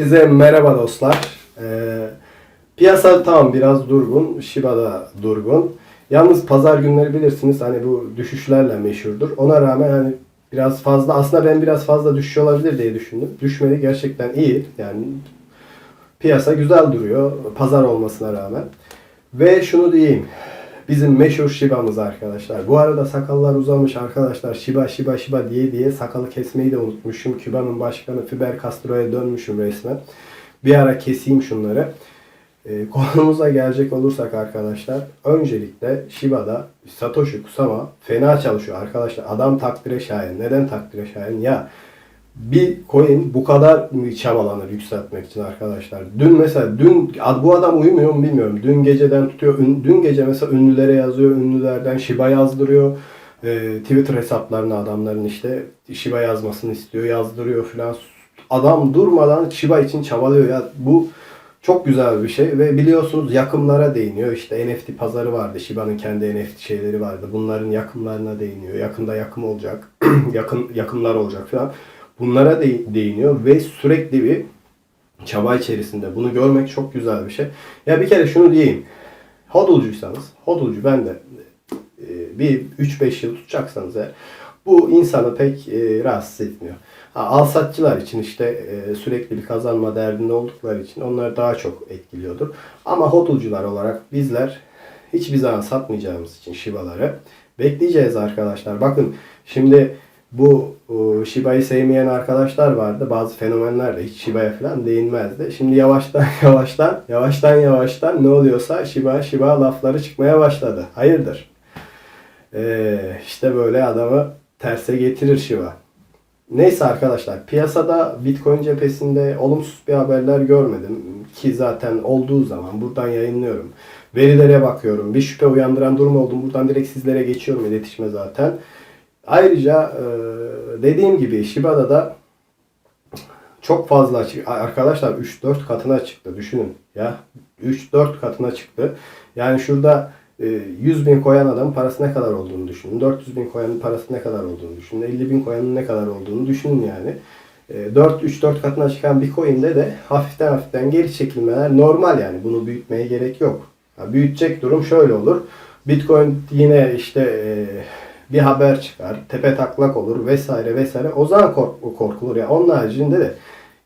Size merhaba dostlar. Ee, piyasa tamam biraz durgun. Shiba da durgun. Yalnız pazar günleri bilirsiniz hani bu düşüşlerle meşhurdur. Ona rağmen hani biraz fazla aslında ben biraz fazla düşüş olabilir diye düşündüm. Düşmedi gerçekten iyi. Yani piyasa güzel duruyor pazar olmasına rağmen. Ve şunu diyeyim. Bizim meşhur Shiba'mız arkadaşlar. Bu arada sakallar uzamış arkadaşlar. Shiba Shiba Shiba diye diye sakalı kesmeyi de unutmuşum. Küba'nın başkanı Fidel Castro'ya dönmüşüm resmen. Bir ara keseyim şunları. Ee, konumuza gelecek olursak arkadaşlar. Öncelikle Shiba'da Satoshi Kusama fena çalışıyor arkadaşlar. Adam takdire şayan. Neden takdire şayan? Ya bir coin bu kadar çabalanır yükseltmek için arkadaşlar? Dün mesela dün bu adam uyumuyor mu bilmiyorum. Dün geceden tutuyor. Ün- Dün gece mesela ünlülere yazıyor. Ünlülerden Shiba yazdırıyor. Ee, Twitter hesaplarına adamların işte Shiba yazmasını istiyor. Yazdırıyor filan. Adam durmadan Shiba için çabalıyor ya. Bu çok güzel bir şey ve biliyorsunuz yakımlara değiniyor. İşte NFT pazarı vardı. Shiba'nın kendi NFT şeyleri vardı. Bunların yakımlarına değiniyor. Yakında yakım olacak. Yakın yakımlar olacak falan. Bunlara de- değiniyor ve sürekli bir çaba içerisinde. Bunu görmek çok güzel bir şey. Ya bir kere şunu diyeyim. Hodulcuysanız, hodulcu ben de e, bir 3-5 yıl tutacaksanız eğer bu insanı pek e, rahatsız etmiyor. Ha, alsatçılar için işte e, sürekli bir kazanma derdinde oldukları için onlar daha çok etkiliyordur. Ama hodulcular olarak bizler hiçbir zaman satmayacağımız için Shiba'ları bekleyeceğiz arkadaşlar. Bakın şimdi bu e, Shiba'yı sevmeyen arkadaşlar vardı. Bazı fenomenler de hiç Shiba'ya falan değinmezdi. Şimdi yavaştan yavaştan yavaştan yavaştan ne oluyorsa Shiba Shiba lafları çıkmaya başladı. Hayırdır? Ee, işte böyle adamı terse getirir Shiba. Neyse arkadaşlar piyasada Bitcoin cephesinde olumsuz bir haberler görmedim ki zaten olduğu zaman buradan yayınlıyorum. Verilere bakıyorum. Bir şüphe uyandıran durum oldu. Buradan direkt sizlere geçiyorum iletişime zaten. Ayrıca e, dediğim gibi Shiba'da da çok fazla. Arkadaşlar 3-4 katına çıktı. Düşünün ya. 3-4 katına çıktı. Yani şurada e, 100 bin koyan adamın parası ne kadar olduğunu düşünün. 400 bin koyanın parası ne kadar olduğunu düşünün. 50 bin koyanın ne kadar olduğunu düşünün yani. E, 4 3-4 katına çıkan bir coin'de de hafiften hafiften geri çekilmeler normal yani. Bunu büyütmeye gerek yok. Büyütecek durum şöyle olur. Bitcoin yine işte e, bir haber çıkar, tepe taklak olur vesaire vesaire. O zaman kork- korkulur ya. Onun haricinde de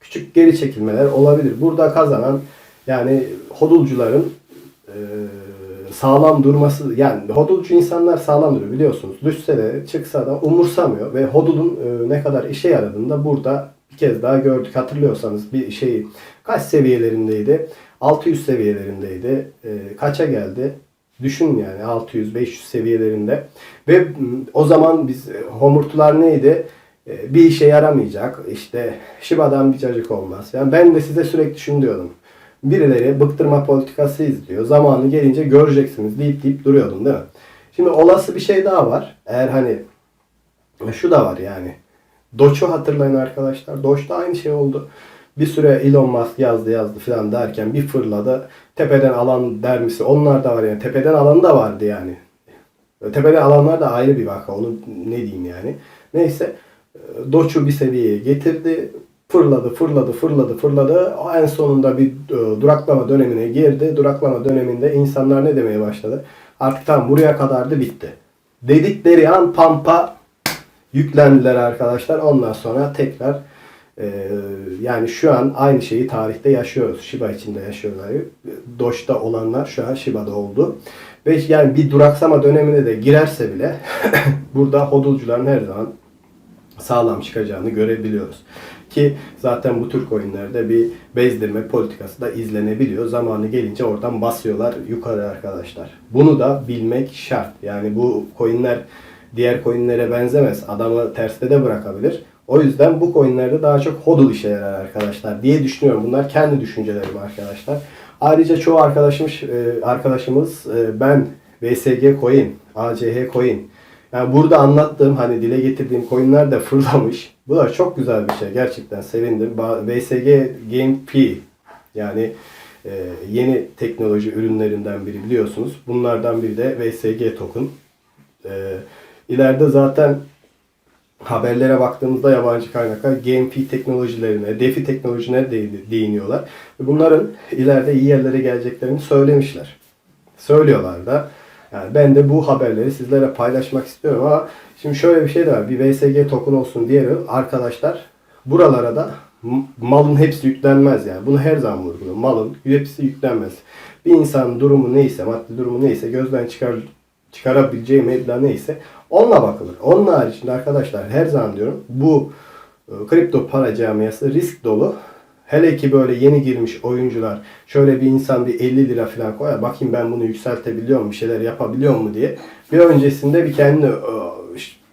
küçük geri çekilmeler olabilir. Burada kazanan yani hodulcuların e, sağlam durması yani hodulcu insanlar sağlam duruyor biliyorsunuz. Düşse de çıksa da umursamıyor ve hodulun e, ne kadar işe yaradığını da burada bir kez daha gördük. Hatırlıyorsanız bir şeyi kaç seviyelerindeydi? 600 seviyelerindeydi. E, kaça geldi? Düşün yani 600-500 seviyelerinde. Ve o zaman biz e, homurtular neydi? E, bir işe yaramayacak. İşte Shiba'dan bir cacık olmaz. Yani ben de size sürekli şunu diyordum. Birileri bıktırma politikası izliyor. Zamanı gelince göreceksiniz deyip deyip duruyordum değil mi? Şimdi olası bir şey daha var. Eğer hani şu da var yani. Doge'u hatırlayın arkadaşlar. Doge'da aynı şey oldu. Bir süre Elon Musk yazdı yazdı falan derken bir fırladı. Tepeden alan dermisi onlar da var yani. Tepeden alan da vardı yani. Tepeden alanlar da ayrı bir vaka. Onu ne diyeyim yani. Neyse. Doge'u bir seviyeye getirdi. Fırladı, fırladı, fırladı, fırladı. En sonunda bir e, duraklama dönemine girdi. Duraklama döneminde insanlar ne demeye başladı? Artık tam buraya kadardı bitti. Dedikleri an pampa yüklendiler arkadaşlar. Ondan sonra tekrar e, yani şu an aynı şeyi tarihte yaşıyoruz. Shiba içinde yaşıyorlar. Doge'da olanlar şu an Shiba'da oldu. Ve yani bir duraksama dönemine de girerse bile burada hodulcuların her zaman sağlam çıkacağını görebiliyoruz. Ki zaten bu tür coinlerde bir bezdirme politikası da izlenebiliyor. Zamanı gelince oradan basıyorlar yukarı arkadaşlar. Bunu da bilmek şart. Yani bu coinler diğer coinlere benzemez. Adamı terste de bırakabilir. O yüzden bu coinlerde daha çok hodl işe yarar arkadaşlar diye düşünüyorum. Bunlar kendi düşüncelerim arkadaşlar. Ayrıca çoğu arkadaşımız, e, arkadaşımız e, ben VSG coin, ACH coin, yani burada anlattığım hani dile getirdiğim coinler de fırlamış. Bu da çok güzel bir şey. Gerçekten sevindim. VSG Game P yani e, yeni teknoloji ürünlerinden biri biliyorsunuz. Bunlardan biri de VSG token. İleride zaten haberlere baktığımızda yabancı kaynaklar GameFi teknolojilerine, DeFi teknolojilerine de- değiniyorlar. Bunların ileride iyi yerlere geleceklerini söylemişler. Söylüyorlar da. Yani ben de bu haberleri sizlere paylaşmak istiyorum ama şimdi şöyle bir şey de var. Bir VSG token olsun diye arkadaşlar buralara da malın hepsi yüklenmez yani. Bunu her zaman vurguluyorum. Malın hepsi yüklenmez. Bir insanın durumu neyse, maddi durumu neyse gözden çıkar çıkarabileceği meblağ neyse onunla bakılır. Onun haricinde arkadaşlar her zaman diyorum bu e, kripto para camiası risk dolu. Hele ki böyle yeni girmiş oyuncular şöyle bir insan bir 50 lira falan koyar bakayım ben bunu yükseltebiliyor mu bir şeyler yapabiliyor mu diye bir öncesinde bir kendini e,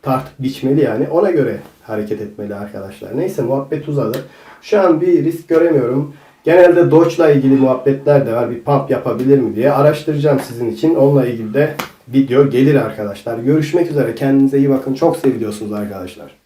tartıp biçmeli yani ona göre hareket etmeli arkadaşlar. Neyse muhabbet uzadı. Şu an bir risk göremiyorum. Genelde Doge'la ilgili muhabbetler de var. Bir pump yapabilir mi diye araştıracağım sizin için. Onunla ilgili de video gelir arkadaşlar. Görüşmek üzere. Kendinize iyi bakın. Çok seviliyorsunuz arkadaşlar.